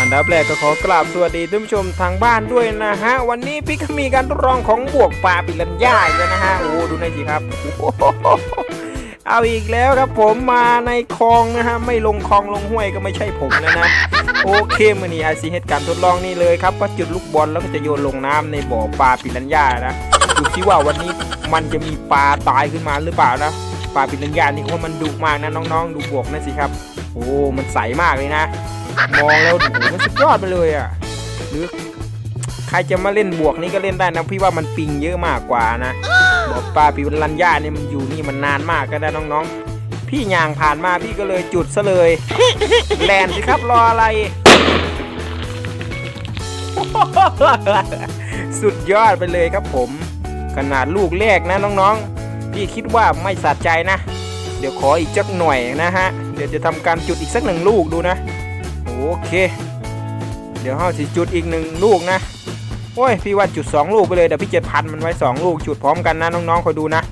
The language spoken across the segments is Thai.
อันดับแรกก็ขอกราบสวัสดีท่านผู้ชมทางบ้านด้วยนะฮะ วันนี้พี่ก็มีการทดลองของบวกปลาปิรันย่าอีกแล้วนะฮะ โอ้ดูหน่อยสิครับโอ้โห เอาอีกแล้วครับผมมาในคลองนะฮะไม่ลงคลองลงห้วยก็ไม่ใช่ผมแล้วนะ โอเคมือนี้ไอซีเหตุการณ์ทดลองนี่เลยครับ ก็จุดลูกบอลแล้วก็จะโยนลงน้ำในบ่อปลาปิรันย่านะดูที่ว่าวันนี้มันจะมีปลาตายขึ้นมาหรือเปล่านะปลาปิรันย่านี่เพรามันดุมากนะน้องๆ ดูบวกนะสิครับ โอ้มันใสมากเลยนะ มองแล้วโอ้มันสุดยอดไปเลยอะหรือ ใครจะมาเล่นบวกนี่ก็เล่นได้นะพี่ว่ามันปิงเยอะมากกว่านะบอกปลาปีรันย่าเนี่ยมันอยู่นี่มันนานมากก็ได้น้องๆ พี่ยางผ่านมาพี่ก็เลยจุดซะเลย แลนสิครับรออะไร สุดยอดไปเลยครับผม ขนาดลูกแรกนะน้องๆ พี่คิดว่าไม่สะใจนะ เดี๋ยวขออีกจักหน่อยนะฮะ เดี๋ยวจะทำการจุดอีกสักหนึ่งลูกดูนะ โอเค เดี๋ยวเฮาสิจุดอีกหนึ่งลูกนะ โอ้ยพี่ว่าจุด 2 ลูกไปเลยเดี๋ยวพี่เจ็ดพันมันไว้ 2 ลูกจุดพร้อมกันนะน้องๆคอยดูนะ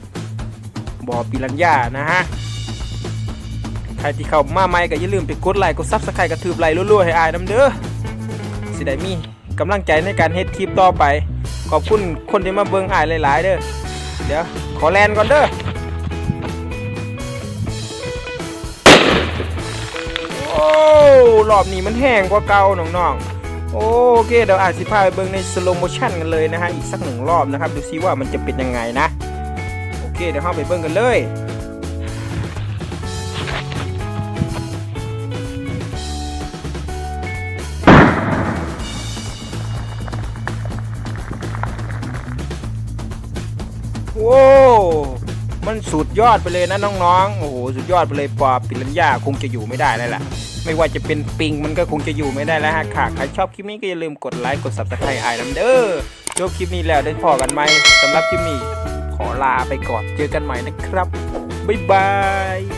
บอปิรันย่านะฮะใครที่เข้ามาใหม่ก็อย่าลืมไปกดไลค์กดซับสไครต์กระทืบไลค์รัวๆให้อายน้ำเด้อสิได้มีกำลังใจในการเฮ็ดคลิปต่อไป ขอบคุณคนที่มาเบิ่งอายหลาย ๆ เด้อเดี๋ยวขอแลนก่อนเด้อโอ้รอบนี้มันแห้งกว่าเก่าน้องๆ โอเคเดี๋ยวอาจสิพาไปเบิ่งในสโลโมชันกันเลยนะฮะอีกสักหนึ่งรอบนะครับ ดูซิว่ามันจะเป็นยังไงนะ โอเคเดี๋ยวเข้าไปเบิ่งกันเลยโว้ มันสุดยอดไปเลยนะน้องๆ โอ้โหสุดยอดไปเลยปอปิรัญญาคงจะอยู่ไม่ได้แล้วล่ะ ไม่ว่าจะเป็นปิงมันก็คงจะอยู่ไม่ได้แล้วฮะค่ะ ใครชอบคลิปนี้ก็อย่าลืมกดไลค์กดซับสไครต์ไอ้น้ำเด้อจบคลิปนี้แล้วได้พอกันไหมสำหรับคลิปนี้ขอลาไปก่อนเจอกันใหม่นะครับบ๊ายบาย